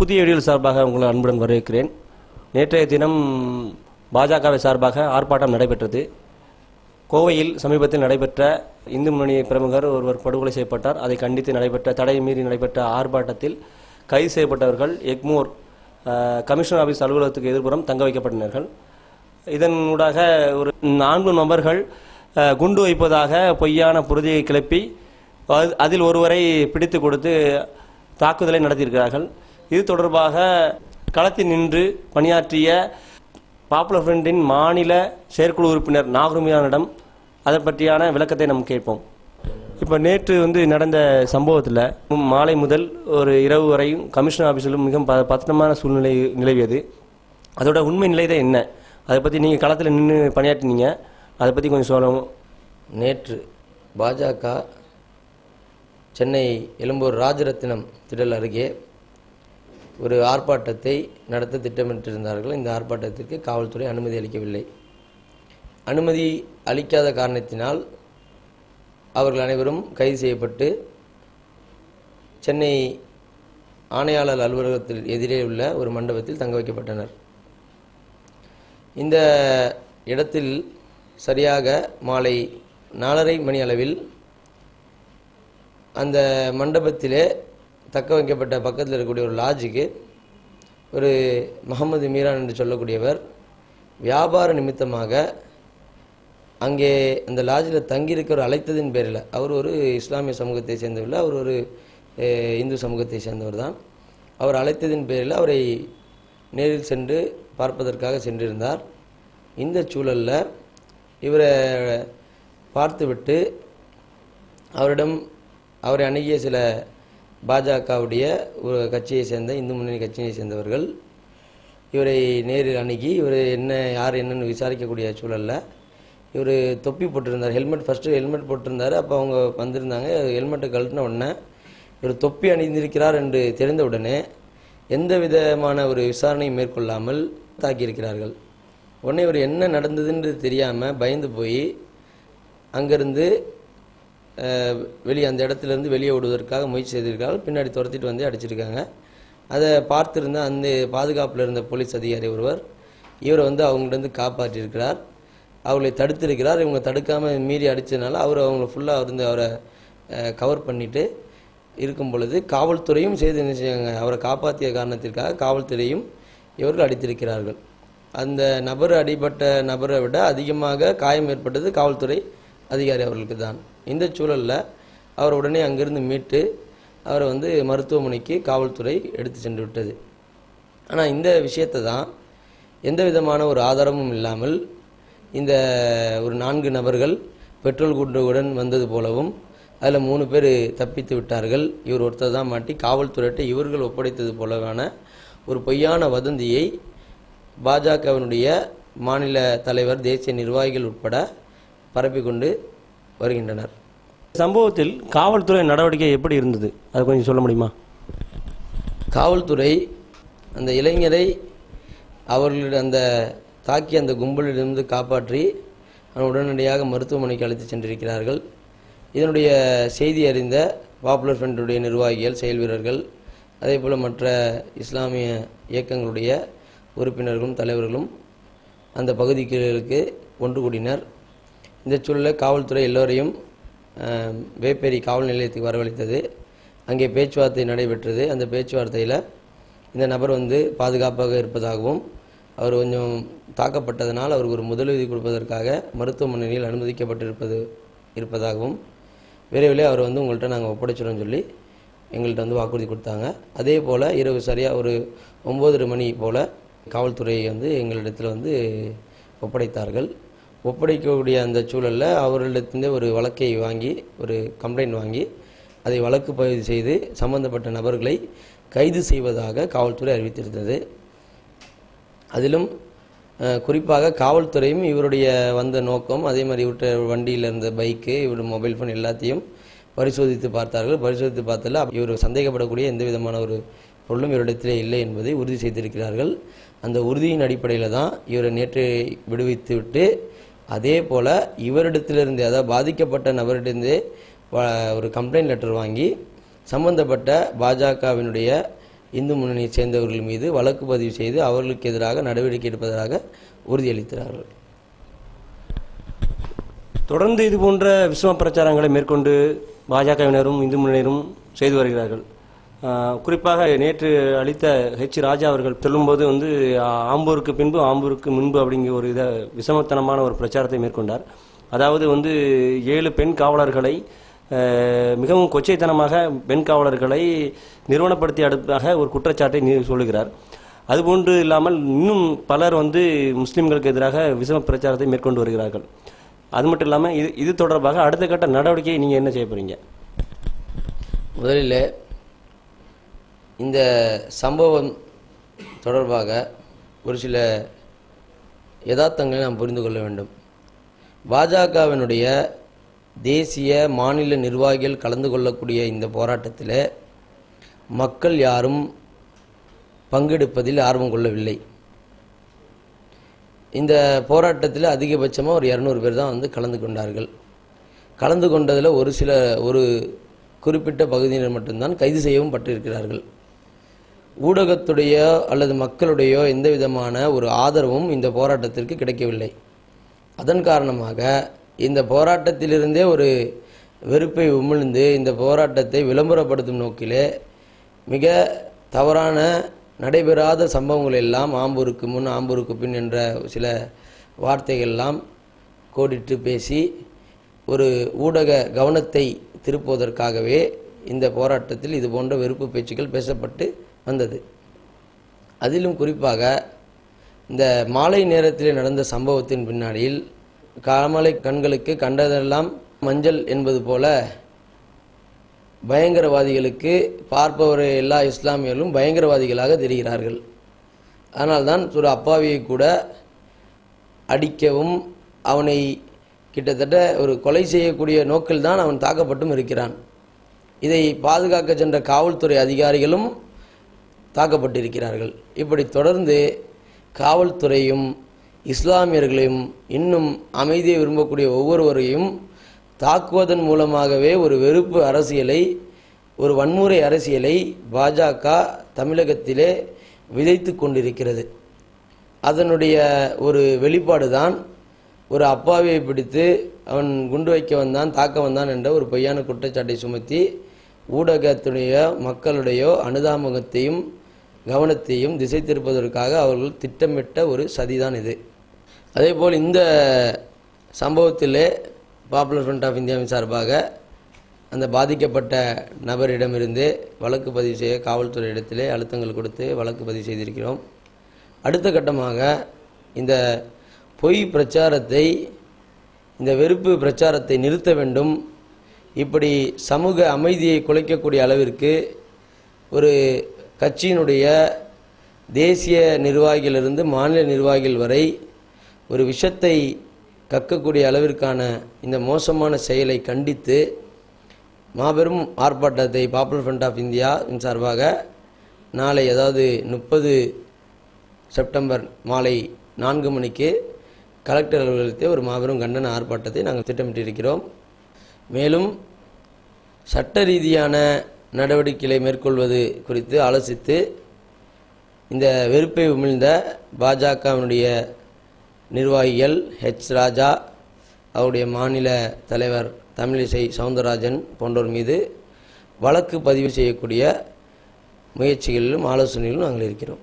புதிய வீடியோ சார்பாக உங்களை அன்புடன் வரவேற்கிறேன். நேற்றைய தினம் பாஜகவை சார்பாக ஆர்ப்பாட்டம் நடைபெற்றது. கோவையில் சமீபத்தில் நடைபெற்ற இந்து முன்னணி பிரமுகர் ஒருவர் படுகொலை செய்யப்பட்டார். அதை கண்டித்து நடைபெற்ற தடை மீறி நடைபெற்ற ஆர்ப்பாட்டத்தில் கைது செய்யப்பட்டவர்கள் எக்மோர் கமிஷனர் ஆஃபீஸ் அலுவலகத்துக்கு எதிர்ப்புறம் தங்க வைக்கப்பட்டனர்கள். இதனூடாக ஒரு நான்கு நபர்கள் குண்டு வைப்பதாக பொய்யான புரதியை கிளப்பி அது- அதில் ஒருவரை பிடித்து கொடுத்து தாக்குதலை நடத்தியிருக்கிறார்கள். இது தொடர்பாக களத்தில் நின்று பணியாற்றிய பாப்புலர் ஃப்ரண்டின் மாநில செயற்குழு உறுப்பினர் நாகருமியானிடம் அதை பற்றியான விளக்கத்தை நாம் கேட்போம். இப்போ நேற்று வந்து நடந்த சம்பவத்தில் மாலை முதல் ஒரு இரவு வரையும் கமிஷனர் ஆஃபீஸிலும் மிகவும் ப பதட்டமான சூழ்நிலை நிலவியது. அதோட உண்மை நிலை தான் என்ன? அதை பற்றி நீங்கள் களத்தில் நின்று பணியாற்றினீங்க. அதை பற்றி கொஞ்சம் சொல்லணும் நேற்று பாஜக சென்னை எழும்பூர் ராஜரத்தினம் திடல் அருகே ஒரு ஆர்ப்பாட்டத்தை நடத்த திட்டமிட்டிருந்தார்கள். இந்த ஆர்ப்பாட்டத்திற்கு காவல்துறை அனுமதி அளிக்கவில்லை. அனுமதி அளிக்காத காரணத்தினால் அவர்கள் அனைவரும் கைது செய்யப்பட்டு சென்னை ஆணையாளர் அலுவலகத்தில் எதிரே உள்ள ஒரு மண்டபத்தில் தங்க வைக்கப்பட்டனர். இந்த இடத்தில் சரியாக மாலை நாலரை மணி அளவில் அந்த மண்டபத்திலே தக்க வைக்கப்பட்ட பக்கத்தில் இருக்கக்கூடிய ஒரு லாட்ஜுக்கு ஒரு முகமது மீரான் என்று சொல்லக்கூடியவர் வியாபார நிமித்தமாக அங்கே அந்த லாட்ஜில் தங்கியிருக்கிற அழைத்ததின் பேரில் அவர் ஒரு இஸ்லாமிய சமூகத்தை சேர்ந்தவர் அவர் ஒரு இந்து சமூகத்தை சேர்ந்தவர் தான். அவர் அழைத்ததின் பேரில் அவரை நேரில் சென்று பார்ப்பதற்காக சென்றிருந்தார். இந்த சூழலில் இவரை பார்த்துவிட்டு அவரிடம் அவரை அணுகிய சில பாஜகவுடைய ஒரு கட்சியை சேர்ந்த இந்து முன்னணி கட்சியை சேர்ந்தவர்கள் இவரை நேரில் அணுகி இவர் என்ன யார் என்னன்னு விசாரிக்கக்கூடிய சூழலில் இவர் தொப்பி போட்டிருந்தார். ஹெல்மெட் ஃபஸ்ட்டு ஹெல்மெட் போட்டிருந்தார். அப்போ அவங்க வந்திருந்தாங்க. ஹெல்மெட்டை கழட்டின உடனே இவர் தொப்பி அணிந்திருக்கிறார் என்று தெரிந்த உடனே எந்த விதமான ஒரு விசாரணையும் மேற்கொள்ளாமல் தாக்கியிருக்கிறார்கள். உடனே இவர் என்ன நடந்ததுன்னு தெரியாமல் பயந்து போய் அங்கேருந்து வெளியே அந்த இடத்துல இருந்து வெளியே விடுவதற்காக முயற்சி செய்திருக்கார்கள். பின்னாடி துரத்திட்டு வந்து அடிச்சிருக்காங்க. அதை பார்த்துருந்த அந்த பாதுகாப்பில் இருந்த போலீஸ் அதிகாரி ஒருவர் இவரை வந்து அவங்கள்ட்ட காப்பாற்றியிருக்கிறார். அவர்களை தடுத்திருக்கிறார். இவங்க தடுக்காமல் மீறி அடித்ததுனால அவர் அவங்க ஃபுல்லாக வந்து அவரை கவர் பண்ணிட்டு இருக்கும் பொழுது காவல்துறையும் செய்து என்ன அவரை காப்பாற்றிய காரணத்திற்காக காவல்துறையும் இவர்கள் அடித்திருக்கிறார்கள். அந்த நபர் அடிபட்ட நபரை விட அதிகமாக காயம் ஏற்பட்டது காவல்துறை அதிகாரி அவர்களுக்கு தான் இந்த சூழலில் அவர் உடனே அங்கிருந்து மீட்டு அவரை வந்து மருத்துவமனைக்கு காவல்துறை எடுத்து சென்று விட்டது. ஆனால் இந்த விஷயத்தை தான் எந்த விதமான ஒரு ஆதாரமும் இல்லாமல் இந்த ஒரு நான்கு நபர்கள் பெட்ரோல் குண்டுடன் வந்தது போலவும் அதில் மூணு பேர் தப்பித்து விட்டார்கள். இவர் ஒருத்தர் தான் மாட்டி காவல்துறையிட்ட இவர்கள் ஒப்படைத்தது போலவான ஒரு பொய்யான வதந்தியை பாஜகவினுடைய மாநில தலைவர் தேசிய நிர்வாகிகள் உட்பட பரப்பிக்கொண்டு வருகின்றனர். சம்பவத்தில் காவல்துறை நடவடிக்கை எப்படி இருந்தது? அது கொஞ்சம் சொல்ல முடியுமா? காவல்துறை அந்த இளைஞரை அவர்களிடம் அந்த தாக்கி அந்த கும்பலிலிருந்து காப்பாற்றி உடனடியாக மருத்துவமனைக்கு அழைத்து சென்றிருக்கிறார்கள். இதனுடைய செய்தி அறிந்த பாப்புலர் ஃப்ரண்டுடைய நிர்வாகிகள் செயல் வீரர்கள் அதே போல் மற்ற இஸ்லாமிய இயக்கங்களுடைய உறுப்பினர்களும் தலைவர்களும் அந்த பகுதிகளுக்கு ஒன்று கூடினர். இந்த சூழலில் காவல்துறை எல்லோரையும் வேப்பேரி காவல் நிலையத்துக்கு வரவழைத்தது. அங்கே பேச்சுவார்த்தை நடைபெற்றது. அந்த பேச்சுவார்த்தையில் இந்த நபர் வந்து பாதுகாப்பாக இருப்பதாகவும் அவர் கொஞ்சம் தாக்கப்பட்டதனால் அவருக்கு ஒரு முதலுதவி கொடுப்பதற்காக மருத்துவமனையில் அனுமதிக்கப்பட்டிருப்பது இருப்பதாகவும் விரைவில் அவர் வந்து உங்கள்கிட்ட நாங்கள் ஒப்படைச்சிடும்னு சொல்லி எங்கள்கிட்ட வந்து வாக்குறுதி கொடுத்தாங்க. அதே போல் இரவு சரியாக ஒரு ஒம்போதரை மணி போல் காவல்துறை வந்து எங்களிடத்தில் வந்து ஒப்படைத்தார்கள். ஒப்படைக்கக்கூடிய அந்த சூழலில் அவர்களிடத்திலே ஒரு வழக்கை வாங்கி ஒரு கம்ப்ளைண்ட் வாங்கி அதை வழக்கு பதிவு செய்து சம்பந்தப்பட்ட நபர்களை கைது செய்வதாக காவல்துறை அறிவித்திருந்தது. அதிலும் குறிப்பாக காவல்துறையும் இவருடைய வந்த நோக்கம் அதே மாதிரி இவர்கிட்ட வண்டியில் இருந்த பைக்கு இவருடைய மொபைல் ஃபோன் எல்லாத்தையும் பரிசோதித்து பார்த்தார்கள். பரிசோதித்து பார்த்ததில் இவர் சந்தேகப்படக்கூடிய எந்த விதமான ஒரு பொருளும் இவரிடத்திலே இல்லை என்பதை உறுதி செய்திருக்கிறார்கள். அந்த உறுதியின் அடிப்படையில் தான் இவரை நேற்று விடுவித்து விட்டு அதே போல் இவரிடத்திலிருந்து அதாவது பாதிக்கப்பட்ட நபரிடந்து ஒரு கம்ப்ளைண்ட் லெட்டர் வாங்கி சம்பந்தப்பட்ட பாஜகவினுடைய இந்து முன்னணியைச் சேர்ந்தவர்கள் மீது வழக்கு பதிவு செய்து அவர்களுக்கு எதிராக நடவடிக்கை எடுப்பதாக உறுதியளித்தார்கள். தொடர்ந்து இது போன்ற விஸ்வ பிரச்சாரங்களை மேற்கொண்டு பாஜகவினரும் இந்து முன்னணியரும் செய்து வருகிறார்கள். குறிப்பாக நேற்று அளித்த ஹெச் ராஜா அவர்கள் சொல்லும்போது வந்து ஆம்பூருக்கு பின்பு ஆம்பூருக்கு முன்பு அப்படிங்கிற ஒரு இத விஷமத்தனமான ஒரு பிரச்சாரத்தை மேற்கொண்டார். அதாவது வந்து ஏழு பெண் காவலர்களை மிகவும் கொச்சைத்தனமாக பெண் காவலர்களை நிறுவனப்படுத்தி அடுத்தாக ஒரு குற்றச்சாட்டை சொல்லுகிறார். அதுபோன்று இல்லாமல் இன்னும் பலர் வந்து முஸ்லிம்களுக்கு எதிராக விஷம பிரச்சாரத்தை மேற்கொண்டு வருகிறார்கள். அது மட்டும் இல்லாமல் இது இது தொடர்பாக அடுத்த கட்ட நடவடிக்கையை நீங்கள் என்ன செய்ய போகிறீங்க முதலில் இந்த சம்பவம் தொடர்பாக ஒரு சில யதார்த்தங்களை நாம் புரிந்து கொள்ள வேண்டும். பாஜகவினுடைய தேசிய மாநில நிர்வாகிகள் கலந்து கொள்ளக்கூடிய இந்த போராட்டத்தில் மக்கள் யாரும் பங்கெடுப்பதில் ஆர்வம் கொள்ளவில்லை. இந்த போராட்டத்தில் அதிகபட்சமாக ஒரு இரநூறு பேர் தான் வந்து கலந்து கொண்டார்கள். கலந்து கொண்டதில் ஒரு சில ஒரு குறிப்பிட்ட பகுதியினர் மட்டும்தான் கைது செய்யவும் பட்டிருக்கிறார்கள். ஊடகத்துடைய அல்லது மக்களுடையோ எந்த விதமான ஒரு ஆதரவும் இந்த போராட்டத்திற்கு கிடைக்கவில்லை. அதன் காரணமாக இந்த போராட்டத்திலிருந்தே ஒரு வெறுப்பை உமிழ்ந்து இந்த போராட்டத்தை விளம்பரப்படுத்தும் நோக்கிலே மிக தவறான நடைபெறாத சம்பவங்கள் எல்லாம் ஆம்பூருக்கு முன் ஆம்பூருக்கு பின் என்ற சில வார்த்தைகள் எல்லாம் கோடிட்டு பேசி ஒரு ஊடக கவனத்தை திருப்புவதற்காகவே இந்த போராட்டத்தில் இது போன்ற வெறுப்பு பேச்சுக்கள் பேசப்பட்டு வந்தது. அதிலும் குறிப்பாக இந்த மாலை நேரத்தில் நடந்த சம்பவத்தின் பின்னாடியில் காமலை கண்களுக்கு கண்டதெல்லாம் மஞ்சள் என்பது போல பயங்கரவாதிகளுக்கு பார்ப்பவர் எல்லா இஸ்லாமியர்களும் பயங்கரவாதிகளாக தெரிகிறார்கள். அதனால்தான் ஒரு அப்பாவியை கூட அடிக்கவும் அவனை கிட்டத்தட்ட ஒரு கொலை செய்யக்கூடிய நோக்கில் தான் அவன் தாக்கப்பட்டும் இருக்கிறான். இதை பாதுகாக்க சென்ற காவல்துறை அதிகாரிகளும் தாக்கப்பட்டிருக்கிறார்கள். இப்படி தொடர்ந்து காவல்துறையும் இஸ்லாமியர்களையும் இன்னும் அமைதியை விரும்பக்கூடிய ஒவ்வொருவரையும் தாக்குவதன் மூலமாகவே ஒரு வெறுப்பு அரசியலை ஒரு வன்முறை அரசியலை பாஜக தமிழகத்திலே விதைத்து கொண்டிருக்கிறது. அதனுடைய ஒரு வெளிப்பாடு தான் ஒரு அப்பாவியை பிடித்து அவன் குண்டு வைக்க வந்தான் தாக்க வந்தான் என்ற ஒரு பொய்யான குற்றச்சாட்டை சுமத்தி ஊடகத்துடைய மக்களுடைய அனுதாபகத்தையும் கவனத்தையும் திசை திருப்பதற்காக அவர்கள் திட்டமிட்ட ஒரு சதிதான் இது. அதே போல் இந்த சம்பவத்திலே பாப்புலர் ஃப்ரண்ட் ஆஃப் இந்தியாவின் சார்பாக அந்த பாதிக்கப்பட்ட நபரிடமிருந்து வழக்கு பதிவு செய்ய காவல்துறை இடத்திலே அழுத்தங்கள் கொடுத்து வழக்கு பதிவு செய்திருக்கிறோம். அடுத்த கட்டமாக இந்த பொய் பிரச்சாரத்தை இந்த வெறுப்பு பிரச்சாரத்தை நிறுத்த வேண்டும். இப்படி சமூக அமைதியை குலைக்கக்கூடிய அளவிற்கு ஒரு கட்சியினுடைய தேசிய நிர்வாகியிலிருந்து மாநில நிர்வாகிகள் வரை ஒரு விஷத்தை கக்கக்கூடிய அளவிற்கான இந்த மோசமான செயலை கண்டித்து மாபெரும் ஆர்ப்பாட்டத்தை பாப்புலர் ஃப்ரண்ட் ஆஃப் இந்தியாவின் சார்பாக நாளை அதாவது முப்பது செப்டம்பர் மாலை நான்கு மணிக்கு கலெக்டர் அலுவலகத்தை ஒரு மாபெரும் கண்டன ஆர்ப்பாட்டத்தை நாங்கள் திட்டமிட்டிருக்கிறோம். மேலும் சட்ட ரீதியான நடவடிக்கைகளை மேற்கொள்வது குறித்து ஆலோசித்து இந்த வெறுப்பை உமிழ்ந்த பாஜகவினுடைய நிர்வாகிகள் ஹெச் ராஜா அவருடைய மாநில தலைவர் தமிழிசை சவுந்தரராஜன் போன்றோர் மீது வழக்கு பதிவு செய்யக்கூடிய முயற்சிகளிலும் ஆலோசனையிலும் நாங்கள் இருக்கிறோம்.